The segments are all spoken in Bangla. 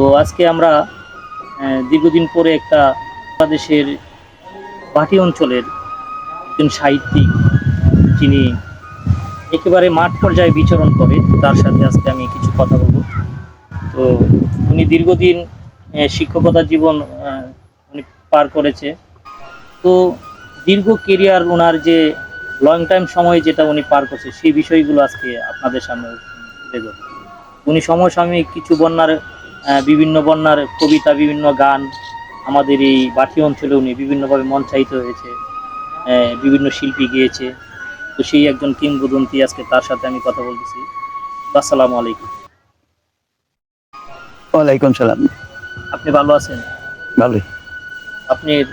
তো আজকে আমরা দীর্ঘদিন পরে একটা বাংলাদেশের ভাটি অঞ্চলের একজন সাহিত্যিক, যিনি একেবারে মাঠ পর্যায়ে বিচরণ করে, তার সাথে আজকে আমি কিছু কথা বলব। তো উনি দীর্ঘদিন শিক্ষকতা জীবন উনি পার করেছে। তো দীর্ঘ কেরিয়ার ওনার যে লং টাইম সময় যেটা উনি পার করছে, সেই বিষয়গুলো আজকে আপনাদের সামনে তুলে ধরবো। উনি সমসাময়িক কিছু বন্যার বিভিন্ন বন্যার কবিতা বিভিন্ন গান আমাদের এই বাটি অঞ্চলে উনি বিভিন্নভাবে মঞ্চায়িত হয়েছে বিভিন্ন শিল্পী গিয়েছে। তো সেই একজন কিংবদন্তি আজকে তার সাথে আমি কথা বলতেছি। আসসালামু আলাইকুম। ওয়ালাইকুম সালাম। আপনি ভালো আছেন? ভালোই। আপনার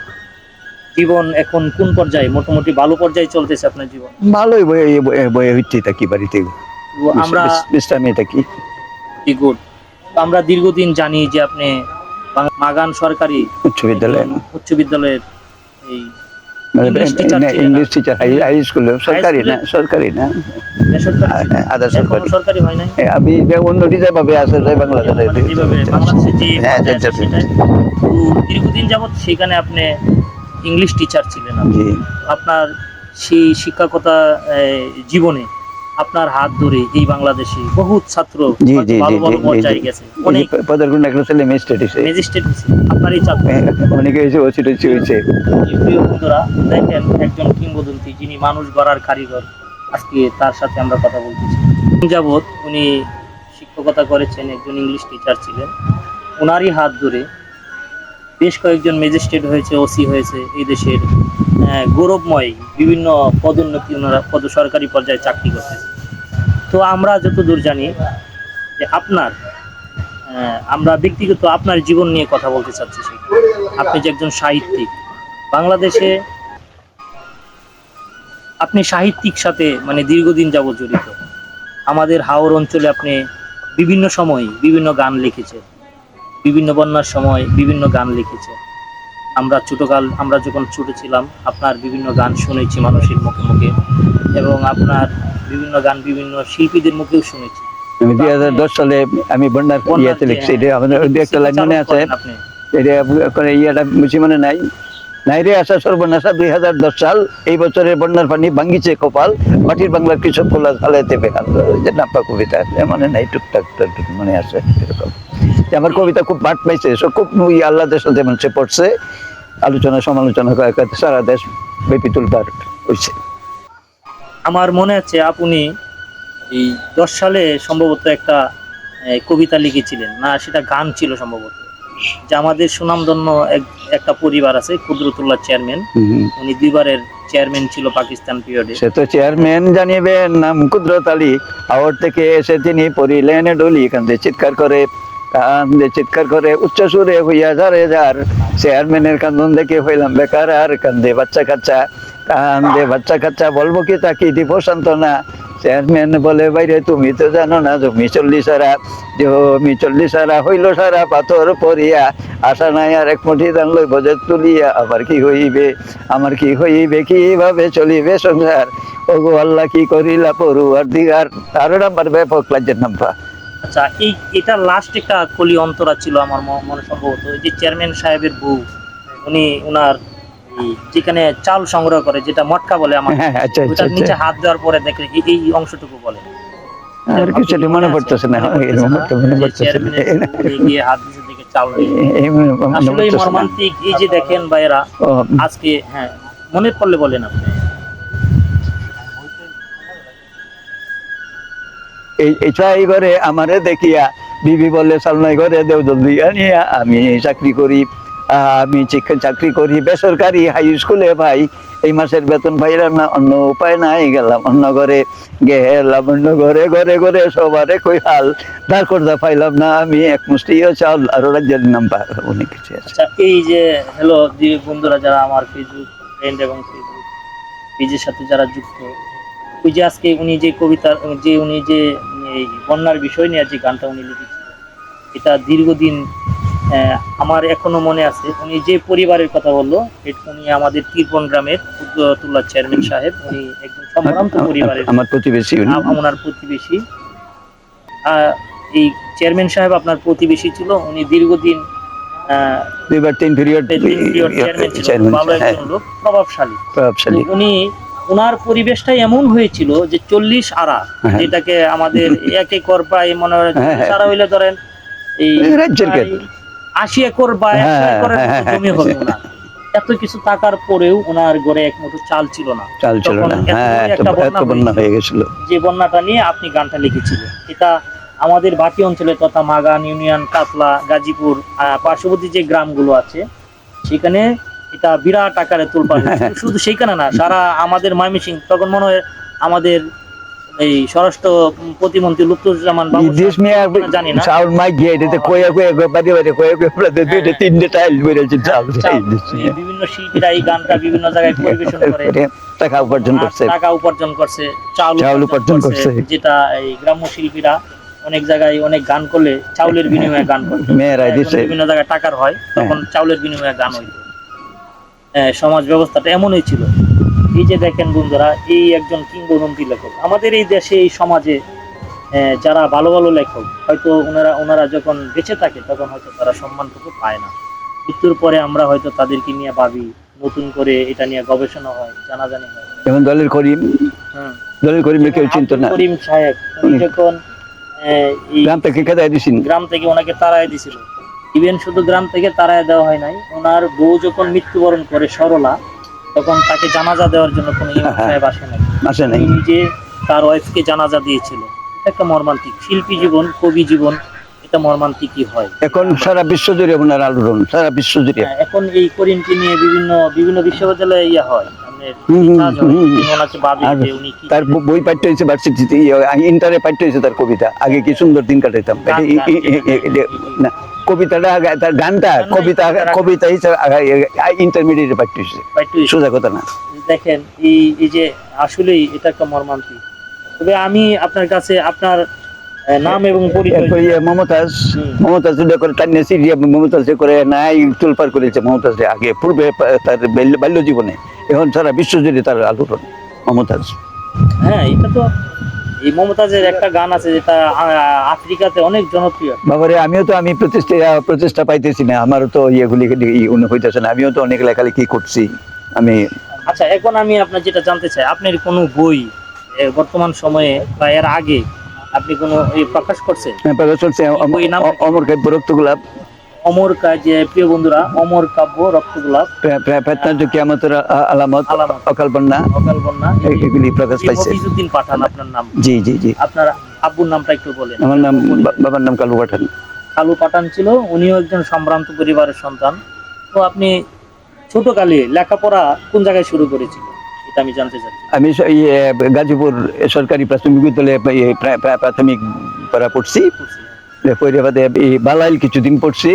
জীবন এখন কোন পর্যায়ে? মোটামুটি ভালো পর্যায়ে চলতেছে আপনার জীবন? ভালোই বয়ে বয়ে- হচ্ছে থাকি বাড়িতে আমরা বিশ্রামে থাকি। গুড আমরা দীর্ঘদিন জানি যে আপনি মাগান সরকারি উচ্চ বিদ্যালয়ে উচ্চ বিদ্যালয়ের এই ইংলিশ টিচার হাই স্কুলে সরকারি না সরকারি না? আধা সরকারি। আমি আছে বাংলাদেশে দীর্ঘদিন যাবত সেখানে আপনি ইংলিশ টিচার ছিলেন আপনি। আপনার সেই শিক্ষকতা জীবনে আপনার হাত ধরে এই বাংলাদেশে বহুত ছাত্র জি, হয়তো জি, ভালো ভালো পর্যায়ে গেছে। অনেক পদের একটা ছেলে ম্যাজিস্ট্রেট হয়েছে ম্যাজিস্ট্রেট হয়েছে আপনার এই ছাত্র। অনেকে হয়েছে ওসি টসি হয়েছে প্রিয় বন্ধুরা দেখেন একজন কিংবদন্তি যিনি মানুষ গড়ার কারিগর। আজকে তার সাথে আমরা কথা বলতেছি। যাবৎ উনি শিক্ষকতা করেছেন একজন ইংলিশ টিচার ছিলেন। ওনারই হাত ধরে বেশ কয়েকজন ম্যাজিস্ট্রেট হয়েছে ওসি হয়েছে এই দেশের গৌরবময় বিভিন্ন পদোন্নতি ওনারা পদ সরকারি পর্যায়ে চাকরি করতেছে। তো আমরা যতদূর জানি যে আপনার আহ, আমরা ব্যক্তিগত আপনার জীবন নিয়ে কথা বলতে চাচ্ছি আপনি যে একজন সাহিত্যিক বাংলাদেশে আপনি সাহিত্যিক সাথে মানে দীর্ঘদিন যাবত জড়িত। আমাদের হাওর অঞ্চলে আপনি বিভিন্ন সময় বিভিন্ন গান লিখেছেন। বিভিন্ন বন্যার সময় বিভিন্ন গান লিখেছেন। আমরা ছোটকাল আমরা যখন ছোট ছিলাম আপনার বিভিন্ন গান শুনেছি মানুষের মুখে মুখে এবং আপনার বিভিন্ন গান বিভিন্ন শিল্পীদের মুখেও শুনেছি। আমি দুই হাজার দশ সালে আমি বন্যার ইয়েতে লিখছি এটা আমাদের একটা লাইন মনে আছে? এটা করে ইয়েটা বেশি মনে নাই। নাইরে আসা সর্বনাশা দুই হাজার দশ সাল এই বছরের বন্যার পানি ভাঙ্গিছে কপাল মাটির বাংলার কৃষক কোলা ঝালাইতে নাপ্পা কবিতা মনে নাই টুকটাক টুকটাক মনে আছে এরকম। আমার কবিতা খুব পাঠ পাইছে সব খুব আল্লাহদের সাথে মানুষে পড়ছে আলোচনা সমালোচনা সারা দেশ ব্যাপী তুলপার হয়েছে আমার মনে আছে আপনি এই দশ সালে সম্ভবত একটা কবিতা লিখেছিলেন। না সেটা গান ছিল সম্ভবত। যে আমাদের সুনামধন্য এক- একটা পরিবার আছে কুদরতুল্লাহ চেয়ারম্যান। উনি দুইবারের চেয়ারম্যান ছিল পাকিস্তান পিরিয়ডে। সে তো চেয়ারম্যান জানিবেন নাম কুদরত আলী। আওয়ার থেকে এসে তিনি পরিলেন ডলি কান্দে চিৎকার করে। চিৎকার করে, উচ্চ সুরে হইয়া যারে যার চেয়ারম্যানের কান্দন দেখে হইলাম, বেকার আর কান্দে বাচ্চা কাচ্চা, কান্দে বাচ্চা কাচ্চা, বলব কি তাকে দিব সান্ত্বনা? চেয়ারম্যান বলে, বাইরে তুমি তো জানো না, জমি চল্লিশ সারা জমি চল্লিশ সারা হইল সারা পাথর পরিয়া আশা নাই আর এক মুঠি দান লইব যে তুলিয়া। আবার কি হইবে? আমার কি হইবে? কীভাবে চলিবে সংসার? ওগো আল্লাহ, কি করিলা পড়ু আর দিগার? আরও নাম্বার ব্যাপক, লাজ্জের নাম্বার। আচ্ছা এই এটা লাস্ট একটা কলি অন্তরা ছিল আমার মনে সম্ভবত। ওই যে চেয়ারম্যান সাহেবের বউ উনি ওনার যেখানে চাল সংগ্রহ করে যেটা মটকা বলে আমার হ্যাঁ, আচ্ছা, আচ্ছা, ওটার নিচে আচ্ছা। হাত দেওয়ার পরে দেখে এই- অংশটুকু বলে। আর কিছু মনে পড়তেছে না মনে পড়তেছে হাত চাল আসলে মর্মান্তিক এই যে দেখেন ভাইয়েরা ও, আজকে হ্যাঁ মনে পড়লে বলেন আপনি। এই এটাই ঘরে আমারে দেখিয়া, বিবি বলে সালনাই ঘরে, দেও জলদি আনিয়া, আমি চাকরি করি, আমি চিক- চাকরি করি, বেসরকারি হাই স্কুলে ভাই, এই মাসের বেতন পাইলাম না, অন্য উপায় নাই, গেলাম অন্য ঘরে, গেলাম অন্য ঘরে ঘরে ঘরে সবারে কই হাল দাঁড় করতে পাইলাম না, আমি এক মুষ্টিও চাল, আরও রাজ্যের নাম্বার, অনেক কিছু আছে। আচ্ছা এই যে হ্যালো বন্ধুরা যারা আমার ফেসবুক ফ্রেন্ড এবং ফেসবুক পেজের সাথে যারা যুক্ত ওই যে আজকে উনি যে কবিতা যে উনি যে এই বন্যার বিষয় নিয়ে যে গানটা উনি লিখেছিলেন এটা দীর্ঘদিন আমার এখনও মনে আছে। উনি যে পরিবারের কথা বলল উনি আমাদের কীর্পন গ্রামের উদ্দতুল্লাহ চেয়ারম্যান সাহেব উনি একজন সম্ভ্রান্ত পরিবারের আমার প্রতিবেশী ওনার প্রতিবেশী। এই চেয়ারম্যান সাহেব আপনার প্রতিবেশী ছিল উনি দীর্ঘদিন আহ, দুইবার তিন পিরিয়ড চেয়ারম্যান ছিল ভালো একজন লোক প্রভাবশালী। প্রভাবশালী। উনি ওনার পরিবেশটাই এমন হয়েছিল যে চল্লিশ আড়া হ্যাঁ। যেটাকে আমাদের এক একর প্রায় মনে হয় হ্যাঁ, হ্যাঁ। আড়া হইলে ধরেন এই আশি একর বা একশো একরের মতো জমি হবে ওনার। এত কিছু টাকার পরেও ওনার ঘরে এক মুঠো চাল ছিল না। চাল ছিল না। একটা বন্যা হয়ে গেছিল। যে বন্যাটা নিয়ে আপনি গানটা লিখেছিলেন। এটা আমাদের বাকি অঞ্চলে তথা মাগান ইউনিয়ন কাতলা গাজীপুর আহ, পার্শ্ববর্তী যে গ্রামগুলো আছে সেখানে এটা বিরাট আকারে তোলপাড়। শুধু সেইখানে না সারা আমাদের ময়মনসিং তখন মনে হয় আমাদের এই স্বরাষ্ট্র প্রতিমন্ত্রী লুৎফুজ্জামান বাবু দেশ নিয়ে জানি না চাউল মাই গিয়ে এটাতে কয়ে কয়ে কয়ে বাড়ি বাড়ি কয়ে কয়ে প্রায় দুইটা হ্যাঁ। তিনটে টাইল বিভিন্ন শিল্পীরা এই গানটা বিভিন্ন জায়গায় পরিবেশন করে টাকা উপার্জন করছে টাকা উপার্জন করছে চাউল চাউল উপার্জন করছে। যেটা এই গ্রাম্য শিল্পীরা অনেক জায়গায় অনেক গান করলে চাউলের বিনিময়ে গান এখন দিছে বিভিন্ন জায়গায় টাকার হয় তখন হ্যাঁ। চাউলের বিনিময়ে গান হ্যাঁ, সমাজ ব্যবস্থাটা এমনই ছিল। এই যে দেখেন বন্ধুরা এই একজন কিংবদন্তি লেখক। আমাদের এই দেশে এই সমাজে যারা ভালো ভালো লেখক হয়তো ওনারা ওনারা যখন বেঁচে থাকে তখন হয়তো তারা সম্মানটুকু পায় না। মৃত্যুর পরে আমরা হয়তো তাদেরকে নিয়ে ভাবি নতুন করে এটা নিয়ে গবেষণা হয় জানাজানি হয়। যেমন দলের করিম। দলের করিম কেউ চিনত না। করিম সাহেব যখন গ্রাম থেকে খেদাই গ্রাম থেকে ওনাকে তাড়ায় দিছিল। ইভেন শুধু গ্রাম থেকে তাড়ায় দেওয়া হয় নাই ওনার বউ যখন মৃত্যুবরণ করে সরলা তখন তাকে জানাজা দেওয়ার জন্য কোনো ইমাম হ্যাঁ। সাহেব আসে নাই আসে নাই নিজে তার ওয়াইফকে জানাজা দিয়েছিল এটা একটা মর্মান্তিক শিল্পী জীবন কবি জীবন এটা মর্মান্তিকই হয় এখন সারা বিশ্ব জুড়ে ওনার আলোড়ন সারা বিশ্ব জুড়ে হ্যাঁ, এখন এই করিমকে নিয়ে বিভিন্ন বিভিন্ন বিশ্ববিদ্যালয়ে ইয়া হয় আপনার হুম, হুম, কাজ হয়। হুম। তিনি ওনাকে ভাবে আর যে উনি কি তার বই পাঠ্য হয়েছে ভার্সিটিতে ইন্টারে পাঠ্য হয়েছে তার কবিতা আগে কি সুন্দর দিন কাটাইতাম। না কবিতাটা তার গানটা কবিতা কবিতা হিসেবে ইন্টারমিডিয়েটে সোজা কথা না। দেখেন এই এই যে আসলেই এটা একটা মর্মান্তিক। তবে আমি আপনার কাছে আপনার নাম এবং পরিচয় ইয়ে মমতাজ মমতাজ করে তার মমতাজ করে নাই তুলপার করেছে মমতাজ আগে পূর্বে তার বাল্য- বাল্য জীবনে। এখন সারা বিশ্ব জুড়ে তার আলোড়ন মমতাজ। হ্যাঁ এটা তো এই মমতাজের একটা গান আছে যেটা আফ্রিকাতে অনেক জনপ্রিয়। বাবারে আমিও তো আমি প্রতিষ্ঠা প্রচেষ্টা পাইতেছি না। আমারও তো ইয়েগুলি হইতেছে না। আমিও তো অনেক লেখালেখি করছি। আমি আচ্ছা এখন আমি আপনার যেটা জানতে চাই আপনার কোনো বই বর্তমান সময়ে বা এর আগে আপনি কোনো প্রকাশ করছেন? প্রকাশ করছি। অমর কাব্য রক্ত গোলাপ অমর কাজ প্রিয় বন্ধুরা অমর কাব্য রক্তগোলাপ ফেতনার কিয়ামতের আলামত। অকাল বন্যা অকাল বন্যা এগুলি প্রকাশ পাইছে। মফিজুদ্দিন পাঠান আপনার নাম? জি জি জি। আপনার আব্বুর নামটা একটু বলেন। আমার নাম বাবার নাম কালু পাঠান। কালু পাঠান ছিল উনিও একজন সম্ভ্রান্ত পরিবারের সন্তান। তো আপনি ছোটকালে লেখাপড়া কোন জায়গায় শুরু করেছিল এটা আমি জানতে চাচ্ছি। আমি ইয়ে গাজীপুর সরকারি প্রাথমিক বিদ্যালয়ে প্রা- প্রা- প্রাথমিক পড়া পড়ছি। বালাইল কিছুদিন পড়ছি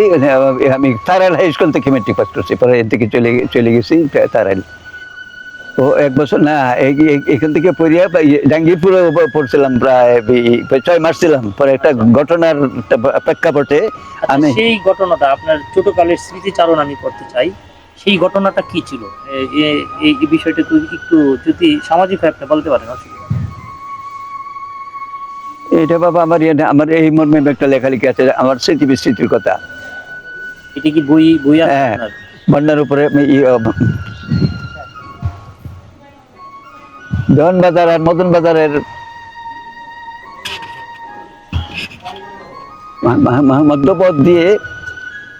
আমি তারাইল হাই স্কুল থেকে মেট্রিক পাস করছি পরে এর থেকে চলে চলে গেছি তারাইল। ও এক বছর না এখান থেকে পড়িয়া জাঙ্গিরপুরে পড়ছিলাম প্রায় ছয় মাস ছিলাম পরে একটা ঘটনার প্রেক্ষাপটে আচ্ছা, আমি সেই ঘটনাটা আপনার ছোটকালের স্মৃতিচারণ আমি করতে চাই। সেই ঘটনাটা কি ছিল? এই বিষয়টা একটু একটু যদি সামাজিক আপনি বলতে পারেন অসুবিধা। এটা বাবা আমার ইয়ে- আমার এই মর্মে একটা লেখালেখি আছে আমার স্মৃতি বিস্মৃতির কথা। এটা কি বই বই হ্যাঁ। বন্যার উপরে দেওয়ান বাজার আর মদন বাজারের মধ্যপথ দিয়ে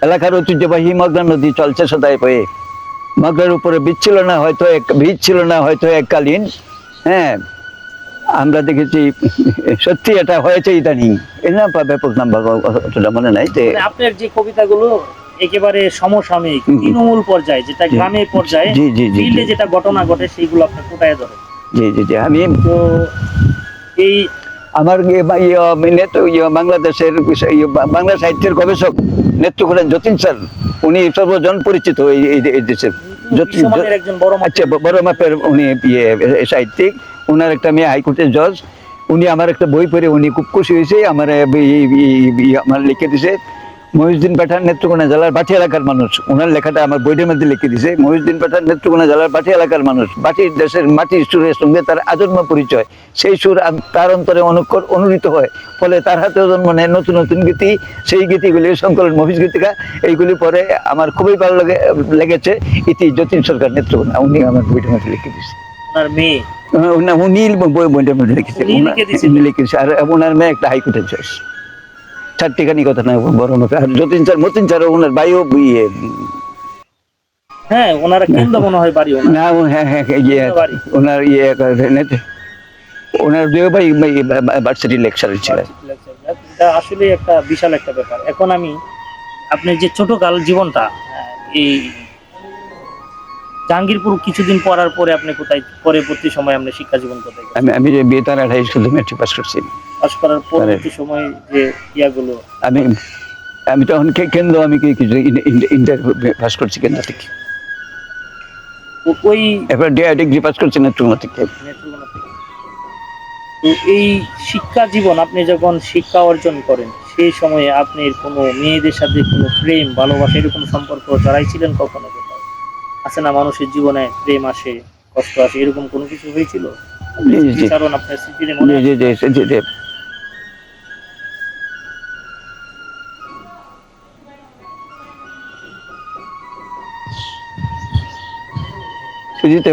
এলাকার ঐতিহ্যবাহী মগরা নদী চলছে সদাই হয়ে মগরার উপরে বীজ ছিল না হয়তো এক বীজ ছিল না হয়তো এককালীন। হ্যাঁ আমরা দেখেছি সত্যি এটা হয়েছে ইদানিং। এর নাম ব্যাপক নাম অতটা মনে নাই যে মানে আপনার যে কবিতাগুলো একেবারে সমসাময়িক। তৃণমূল পর্যায়ে যেটা। গ্রামে পর্যায়ে জি জি জি যেটা ঘটনা ঘটে সেইগুলো আপনি ফুটায় ধরেন জি জি জি আমি তো এই আমার বাংলাদেশের বাংলা সাহিত্যের গবেষক নেতৃত্ব করেন যতীন স্যার। উনি সর্বজন পরিচিত এই মাপের- আচ্ছা বড় মাপের উনি ইয়ে সাহিত্যিক। ওনার একটা মেয়ে হাইকোর্টের জজ উনি আমার একটা বই পড়ে, উনি খুব খুশি হয়েছে, আমার আমার লিখে দিছে। মহিউদ্দিন পাঠান নেত্রকোনা জেলার বাটি এলাকার মানুষ, ওনার লেখাটা আমার বইটার মধ্যে লিখে দিছে। মহিউদ্দিন পাঠান নেত্রকোনা জেলার বাটি এলাকার মানুষ বাটির দেশের মাটির সুরের সঙ্গে তার আজন্ম পরিচয়। সেই সুর তার অন্তরে অনুকর অনুরিত হয়। ফলে তার হাতেও জন্ম নেয় নতুন নতুন গীতি। সেই গীতিগুলি সংকলন মহিষ গীতিকা, এইগুলি পরে আমার খুবই ভালো লাগে, লেগেছে। ইতি যতীন সরকার নেত্রকোনা, উনি আমার বইটার মধ্যে লিখে দিছে। ওনার মেয়ে। আহ, না, উনি বই মধ্যে লিখেছে আর ওনার মেয়ে একটা হাইকোর্টের জজ চারটিখানি কথা না বড় আর যতীন মতিন ওনার ইয়ে হ্যাঁ ওনারা কেন্দ্র মনে হয় বাড়ি না হ্যাঁ হ্যাঁ ইয়ে ওনার ইয়ে ওনার দুই ভাই ভার্সিটি লেকচারার ছিলেন আসলে একটা বিশাল একটা ব্যাপার। এখন আমি আপনার যে ছোটকাল জীবনটা এই জাহাঙ্গীরপুর কিছুদিন পড়ার পরে আপনি কোথায় পরবর্তী সময় আপনি শিক্ষা জীবন কোথায় আমি আমি যে বিয়ে তার আঠাইশ স্কুল মেট্রিক পাস করছি। পাশ করার পরবর্তী সময় যে ইয়াগুলো আমি আমি তখন কেন্দ্র আমি কি কিছু ইন্টার পাস করছি কেন্দ্র থেকে। ওই এরপর ডিগ্রি পাস করছি নেত্রকোনা থেকে। তো এই শিক্ষা জীবন আপনি যখন শিক্ষা অর্জন করেন সেই সময়ে আপনি কোনো মেয়েদের সাথে কোনো প্রেম ভালোবাসা এরকম সম্পর্ক জড়াইছিলেন কখনো? আছে না মানুষের জীবনে প্রেম আসে কষ্ট আসে এরকম কোনো কিছু হয়েছিল। কারণ আপনার স্মৃতিতে মনে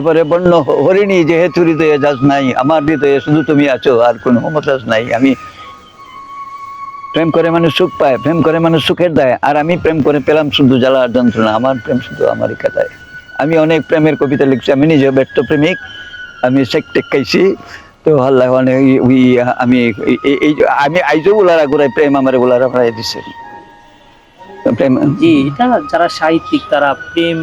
পরে বন্য হরিণী যেহেতু হৃদয়ে যাস নাই আমার হৃদয়ে শুধু তুমি আছো আর কোনো মমতাজ নাই। আমি প্রেম করে মানুষ সুখ পায় প্রেম করে মানুষ সুখের দেয় আর আমি প্রেম করে পেলাম শুধু জ্বালা আর যন্ত্রণা আমার প্রেম শুধু আমারই কাটায় আমি অনেক প্রেমের কবিতা লিখছি, আমি নিজে ব্যর্থ প্রেমিক, আমি শেখ টেক্কাইছি তো আল্লাহ ওই আমি এই- আমি আইজো বলার আগুরাই প্রেম আমার বলার আপনারা দিচ্ছে প্রেম জি, এটা যারা সাহিত্যিক, তারা প্রেম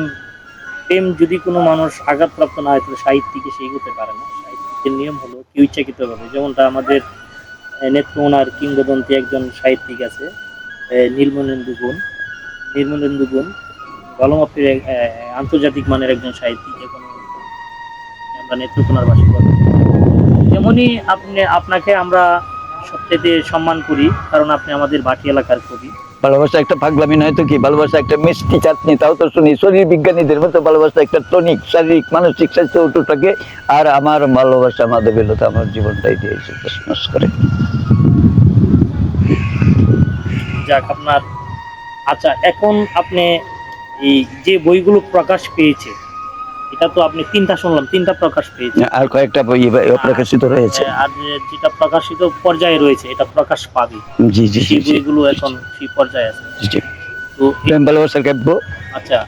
প্রেম যদি কোনো মানুষ আঘাতপ্রাপ্ত না হয়, তাহলে সাহিত্যিকে সে এগোতে পারে না। সাহিত্যিকের নিয়ম হলো কেউ ইচ্ছাকৃত ভাবে যেমনটা আমাদের নেত্রকোনার কিংবদন্তি একজন সাহিত্যিক আছে নীলমনেন্দু গুণ নীলমনেন্দু গুণ ভালো মাপের আন্তর্জাতিক মানের একজন সাহিত্যিক এখন আমরা নেত্রকোনার বাসিন্দা। যেমনই আপনি আপনাকে আমরা সবচেয়ে সম্মান করি কারণ আপনি আমাদের বাটি এলাকার কবি। ভালোবাসা একটা পাগলামি নয় তো কি? ভালোবাসা একটা মিষ্টি চাটনি তাও তো শুনি। শরীর বিজ্ঞানীদের মতো ভালোবাসা একটা টনিক শারীরিক মানসিক স্বাস্থ্য উঠু থাকে। আর আমার ভালোবাসা আমাদের বেলতে আমার জীবনটাই দিয়েছে তসমস করে। যাক আপনার আচ্ছা এখন আপনি এই যে বইগুলো প্রকাশ পেয়েছে এটা তো আপনি তিনটা শুনলাম তিনটা প্রকাশ পেয়েছে। আর কয়েকটা বই প্রকাশিত রয়েছে। আর যেটা প্রকাশিত পর্যায়ে রয়েছে এটা প্রকাশ পাবে। জি জি জি সেই বইগুলো এখন সেই পর্যায়ে আছে। জি, জি। তো ভালোবাসার কাব্য। আচ্ছা।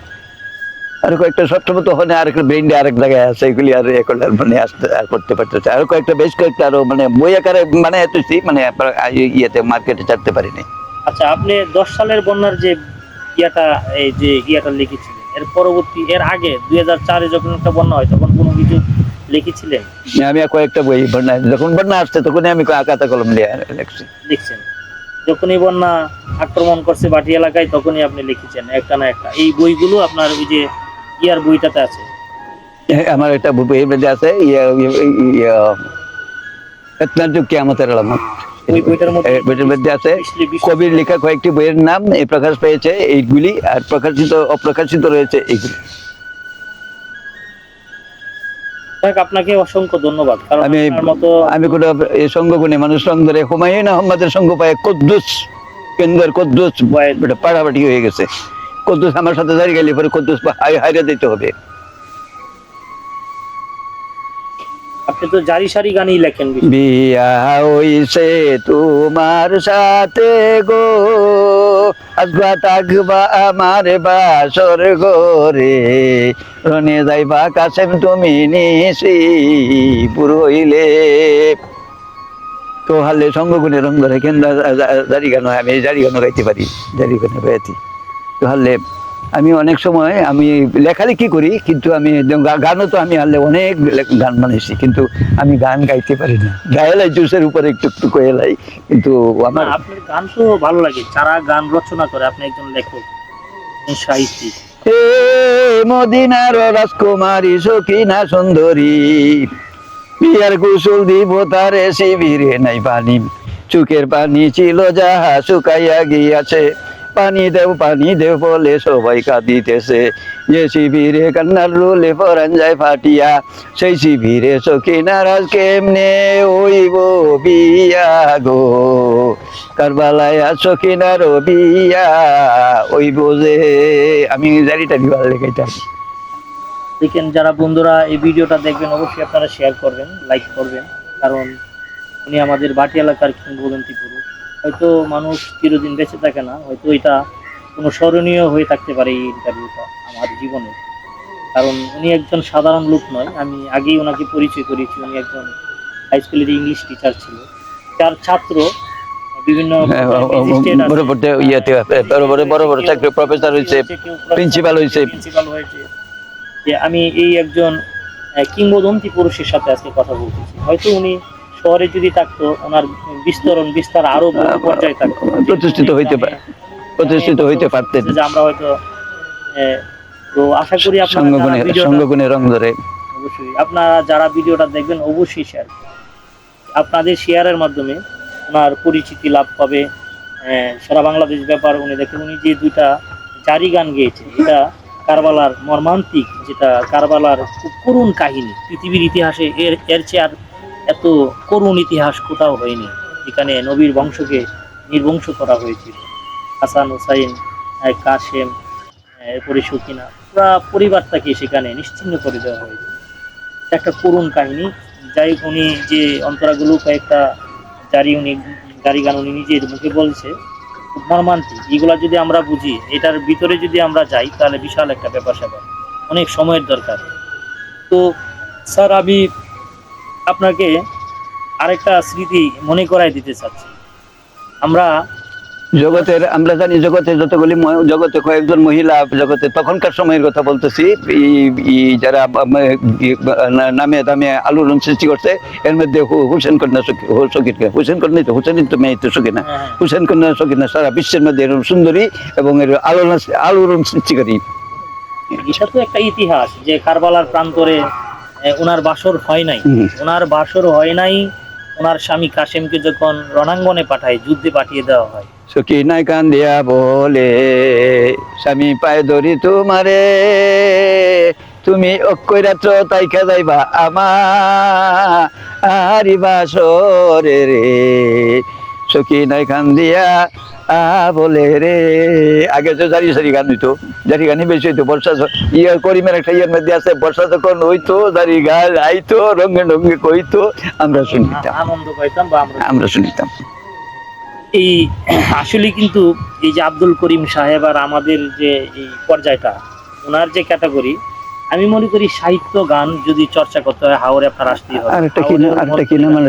আর কয়েকটা সপ্তমত হনে আর ব্রেন্ডে আরেক জায়গায় আছে এগুলি আর এখন আর মানে আসতে আর করতে পারতেছে। আর কয়েকটা বেশ কয়েকটা আরও মানে বই আকারে মানে এতছি মানে ইয়েতে মার্কেটে ছাড়তে পারিনি। আচ্ছা আপনি দশ সালের বন্যার যে ইয়াটা এই যে ইয়াটা লিখেছিলেন। এর পরবর্তী এর আগে দুই হাজার চারে যখন একটা বন্যা হয় তখন কোনো কিছু লিখেছিলেন? আমি কয়েকটা বই বন্যা যখন বন্যা আসছে তখনই আমি আকাতা কলম দিয়ে লিখছি। লিখছেন। যখনই বন্যা আক্রমণ করছে বাটি এলাকায় তখনই আপনি লিখেছেন একটা না একটা। এই বইগুলো আপনার ওই যে ইয়ার বইটাতে আছে। আমার একটা বই আছে ইয়া ইয়া- কিয়ামতের আলামত। ওই বইটার মধ্যে বইটার মধ্যে আছে কবির লেখা কয়েকটি বইয়ের নাম এই প্রকাশ পেয়েছে এইগুলি আর প্রকাশিত অপ্রকাশিত রয়েছে এইগুলি। আপনাকে অসংখ্য ধন্যবাদ কারণ আমি মতো আমি কোনো এই সঙ্গ গুণে মানুষ সঙ্গ ধরে হুমায়ুন আহমদের সঙ্গ পায় কদ্দুস কেন্দ্রের কদ্দুস পাড়াপাড়ি হয়ে গেছে। কদ্দুস আমার সাথে দাঁড়িয়ে গেলে পরে কদ্দুস হাইরে দিতে হবে। আপনি তো জারি সারি গানই লেখেন। বিয়া হইছে তোমার সাথে গো, আসবা থাকবা আমার বাসর গরে রনে যাইবা কাছেম তুমি নিশি পুরো হইলে তো হালে সঙ্গগুণে রঙ ধরে কেন জারি গান আমি জারি গানও গাইতে পারি, জারি গানে গাইতে। তো হালে আমি অনেক সময় আমি লেখালেখি করি কিন্তু আমি গানও তো আমি হারলে অনেক গান বানিয়েছি কিন্তু আমি গান গাইতে পারি না। গায়েলাই জুসের উপরে একটু একটু কয়েলাই কিন্তু আমার আপনার গান তো ভালো লাগে যারা গান রচনা করে আপনি একজন লেখক সাহিত্যিক। হে মদিনার রাজকুমারী সখিনা সুন্দরী বিয়ার কুশল দিব তারে শিবিরে নাই পানি চুকের পানি ছিল যাহা শুকাইয়া গিয়াছে। পানি দেও পানি দেও বলে সবাই কাঁদিতেছে। যে শিবিরে কান্নার রোলে পরান যায় ফাটিয়া, সেই শিবিরে সখিনার আজ কেমনে ওইব বিয়া গো? কারবালায় সখিনার বিয়া ওইব যে। আমি জারিটা দিবার লেখাইতাম। দেখেন, যারা বন্ধুরা এই ভিডিওটা দেখবেন, অবশ্যই আপনারা শেয়ার করবেন লাইক করবেন। কারণ উনি আমাদের বাটি এলাকার কিংবদন্তি পুরুষ হয়তো মানুষ চিরদিন বেঁচে থাকে না হয়তো এটা কোনো স্মরণীয় হয়ে থাকতে পারে এই ইন্টারভিউটা আমার জীবনে। কারণ উনি একজন সাধারণ লোক নয় আমি আগেই ওনাকে পরিচয় করেছি উনি একজন হাই স্কুলের ইংলিশ টিচার ছিল। যার ছাত্র বিভিন্ন ম্যাজিস্ট্রেট আছে, বড় বড় ইয়েতে বড় বড় বড় বড় চাকরি প্রফেসর হয়েছে প্রিন্সিপাল হয়েছে প্রিন্সিপাল হয়েছে। যে আমি এই একজন কিংবদন্তি পুরুষের সাথে আজকে কথা বলতেছি। হয়তো উনি শহরে যদি থাকতো ওনার বিস্তরণ বিস্তার আরও পর্যায়ে থাকতো। প্রতিষ্ঠিত হইতে পারে প্রতিষ্ঠিত হইতে পারতেন। যে আমরা হয়তো তো আশা করি আপনারা ভিডিওটা- রং ধরে। অবশ্যই। আপনারা যারা ভিডিওটা দেখবেন অবশ্যই শেয়ার আপনাদের শেয়ারের মাধ্যমে ওনার পরিচিতি লাভ পাবে সারা বাংলাদেশ ব্যাপার উনি দেখেন উনি যে দুইটা জারি গান গেয়েছে এটা কারবালার মর্মান্তিক যেটা কারবালার খুব করুণ কাহিনী। পৃথিবীর ইতিহাসে এর এর চেয়ে আর এত করুণ ইতিহাস কোথাও হয়নি। যেখানে নবীর বংশকে নির্বংশ করা হয়েছিল। হাসান হুসাইন কাশেম এরপরে সুকিনা, পুরা পরিবারটাকে সেখানে নিশ্চিন্ন করে দেওয়া হয়েছে। একটা করুণ কাহিনী। যাই উনি যে অন্তরাগুলো কয়েকটা জারি উনি, জারি গান উনি নিজের মুখে বলছে মর্মান্তিক। এগুলা যদি আমরা বুঝি, এটার ভিতরে যদি আমরা যাই, তাহলে বিশাল একটা ব্যাপার স্যাপার অনেক সময়ের দরকার। তো স্যার, আমি আপনাকে আরেকটা স্মৃতি মনে করাই দিতে চাচ্ছি। আমরা জগতের আমরা জানি জগতে যতগুলি জগতে কয়েকজন মহিলা জগতে তখনকার সময়ের কথা বলতেছি। যারা নামে দামে আলোড়ন সৃষ্টি করছে এর মধ্যে হুসেন কন্যা সখী- হুসেন কন্যা তো হুসেন তো মেয়ে তো সখী না। হ্যাঁ, হ্যাঁ, হুসেন কন্যা সখী না সারা বিশ্বের মধ্যে এরকম সুন্দরী এবং এর আলোড়ন আলোড়ন সৃষ্টিকারী। এটা তো একটা ইতিহাস যে কারবালার প্রান্তরে ওনার বাসর হয় নাই। ওনার বাসর হয় নাই ওনার স্বামী কাশেমকে যখন রণাঙ্গনে পাঠায় যুদ্ধে পাঠিয়ে দেওয়া হয়। সখী নাই কান্দিয়া বলে স্বামী পায়ে ধরি তোমারে তুমি অক্ষয় রাত্র তাই খেদাইবা আমারি বাসরে রে। সখী নাই কান্দিয়া বলে রে। আগে তো জারি সারি গান হইতো জারি গানই বেশি হইতো বর্ষা ইয়ে করিমের একটা ইয়ের মধ্যে আছে বর্ষা যখন হইতো জারি গান আইতো রঙে রঙে কইতো আমরা শুনিতাম। আমরা শুনিতাম। এই আসলে কিন্তু এই যে আব্দুল করিম সাহেব আর আমাদের যে এই পর্যায়টা ওনার যে ক্যাটাগরি আমি মনে করি সাহিত্য গান যদি চর্চা করতে হয় হাওড়ে আপনার আসতেই হবে। আরেকটা কি আরেকটা কি না মধ্যে মানে